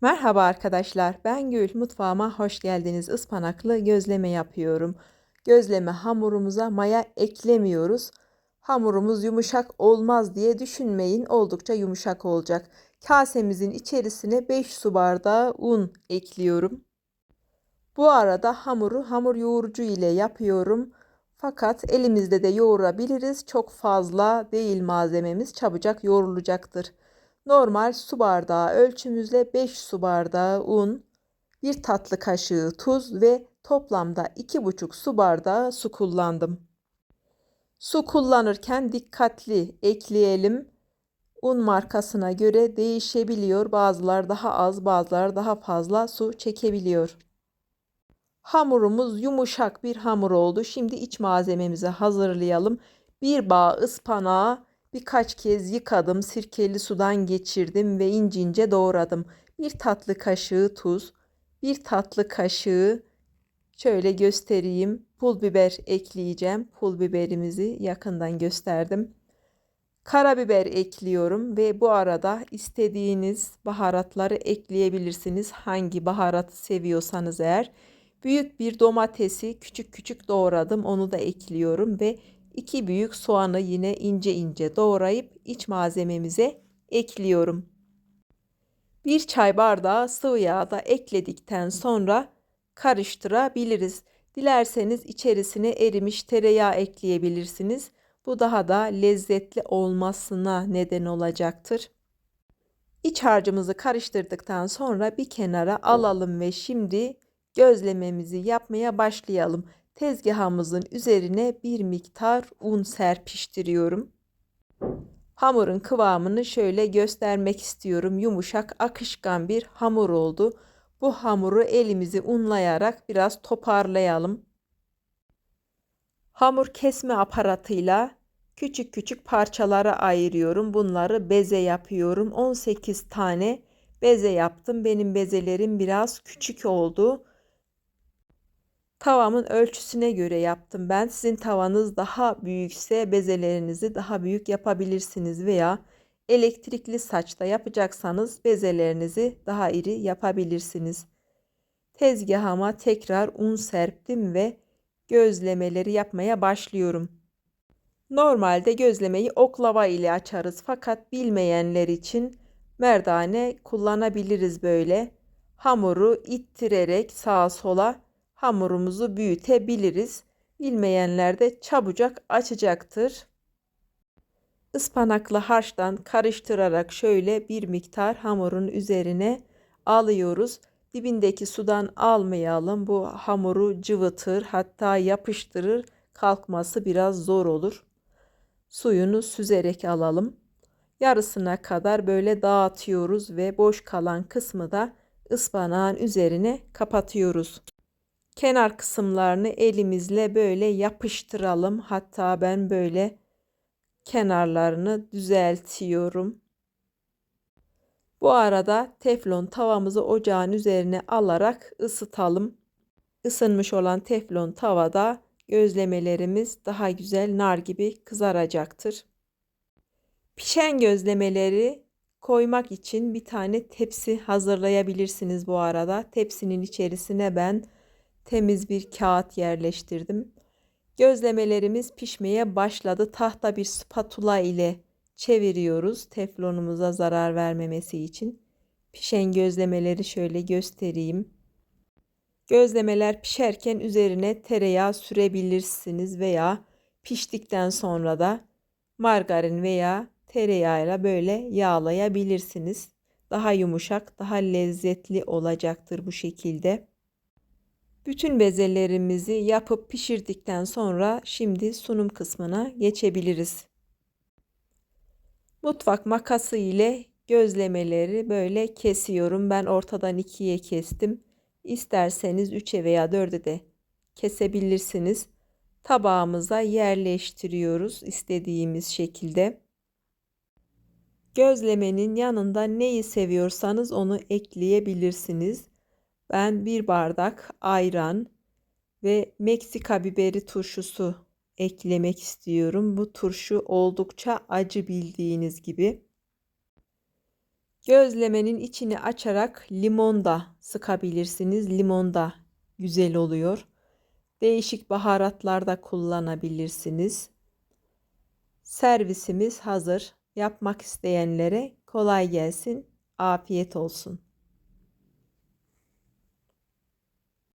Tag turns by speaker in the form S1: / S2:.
S1: Merhaba arkadaşlar, ben Gül. Mutfağıma hoş geldiniz. Ispanaklı gözleme yapıyorum. Gözleme hamurumuza maya eklemiyoruz. Hamurumuz yumuşak olmaz diye düşünmeyin. Oldukça yumuşak olacak. Kasemizin içerisine 5 su bardağı un ekliyorum. Bu arada hamuru hamur yoğurucu ile yapıyorum. Fakat elimizde de yoğurabiliriz. Çok fazla değil malzememiz çabucak yoğrulacaktır. Normal su bardağı ölçümüzle 5 su bardağı un, 1 tatlı kaşığı tuz ve toplamda 2,5 su bardağı su kullandım. Su kullanırken dikkatli ekleyelim. Un markasına göre değişebiliyor. Bazılar daha az, bazılar daha fazla su çekebiliyor. Hamurumuz yumuşak bir hamur oldu. Şimdi iç malzememizi hazırlayalım. Bir bağ ıspanağı birkaç kez yıkadım, sirkeli sudan geçirdim ve ince ince doğradım. Bir tatlı kaşığı tuz, bir tatlı kaşığı şöyle göstereyim. Pul biber ekleyeceğim. Pul biberimizi yakından gösterdim. Karabiber ekliyorum ve bu arada istediğiniz baharatları ekleyebilirsiniz. Hangi baharatı seviyorsanız eğer. Büyük bir domatesi küçük küçük doğradım. Onu da ekliyorum ve 2 büyük soğanı yine ince ince doğrayıp iç malzememize ekliyorum. 1 çay bardağı sıvı yağ da ekledikten sonra karıştırabiliriz. Dilerseniz içerisine erimiş tereyağı ekleyebilirsiniz. Bu daha da lezzetli olmasına neden olacaktır. İç harcımızı karıştırdıktan sonra bir kenara alalım ve şimdi gözlememizi yapmaya başlayalım. Tezgahımızın üzerine bir miktar un serpiştiriyorum. Hamurun kıvamını şöyle göstermek istiyorum. Yumuşak, akışkan bir hamur oldu. Bu hamuru elimizi unlayarak biraz toparlayalım. Hamur kesme aparatıyla küçük küçük parçalara ayırıyorum. Bunları beze yapıyorum. 18 tane beze yaptım. Benim bezelerim biraz küçük oldu. Tavamın ölçüsüne göre yaptım ben. Sizin tavanız daha büyükse bezelerinizi daha büyük yapabilirsiniz veya elektrikli saçta yapacaksanız bezelerinizi daha iri yapabilirsiniz. Tezgahıma tekrar un serptim ve gözlemeleri yapmaya başlıyorum. Normalde gözlemeyi oklava ile açarız fakat bilmeyenler için merdane kullanabiliriz böyle. Hamuru ittirerek sağa sola hamurumuzu büyütebiliriz. Bilmeyenler de çabucak açacaktır. Ispanaklı harçtan karıştırarak şöyle bir miktar hamurun üzerine alıyoruz. Dibindeki sudan almayalım. Bu hamuru cıvıtır hatta yapıştırır. Kalkması biraz zor olur. Suyunu süzerek alalım. Yarısına kadar böyle dağıtıyoruz ve boş kalan kısmı da ıspanağın üzerine kapatıyoruz kenar kısımlarını elimizle böyle yapıştıralım. Hatta ben böyle kenarlarını düzeltiyorum. Bu arada teflon tavamızı ocağın üzerine alarak ısıtalım. Isınmış olan teflon tavada gözlemelerimiz daha güzel nar gibi kızaracaktır. Pişen gözlemeleri koymak için bir tane tepsi hazırlayabilirsiniz bu arada. Tepsinin içerisine ben temiz bir kağıt yerleştirdim. Gözlemelerimiz pişmeye başladı. Tahta bir spatula ile çeviriyoruz teflonumuza zarar vermemesi için. Pişen gözlemeleri şöyle göstereyim. Gözlemeler pişerken üzerine tereyağı sürebilirsiniz veya piştikten sonra da margarin veya tereyağıyla böyle yağlayabilirsiniz. Daha yumuşak, daha lezzetli olacaktır bu şekilde. Bütün bezelerimizi yapıp pişirdikten sonra şimdi sunum kısmına geçebiliriz. Mutfak makası ile gözlemeleri böyle kesiyorum. Ben ortadan ikiye kestim. İsterseniz üçe veya dörde de kesebilirsiniz. Tabağımıza yerleştiriyoruz istediğimiz şekilde. Gözlemenin yanında neyi seviyorsanız onu ekleyebilirsiniz. Ben bir bardak ayran ve Meksika biberi turşusu eklemek istiyorum. Bu turşu oldukça acı bildiğiniz gibi. Gözlemenin içini açarak limon da sıkabilirsiniz. Limon da güzel oluyor. Değişik baharatlar da kullanabilirsiniz. Servisimiz hazır. Yapmak isteyenlere kolay gelsin. Afiyet olsun.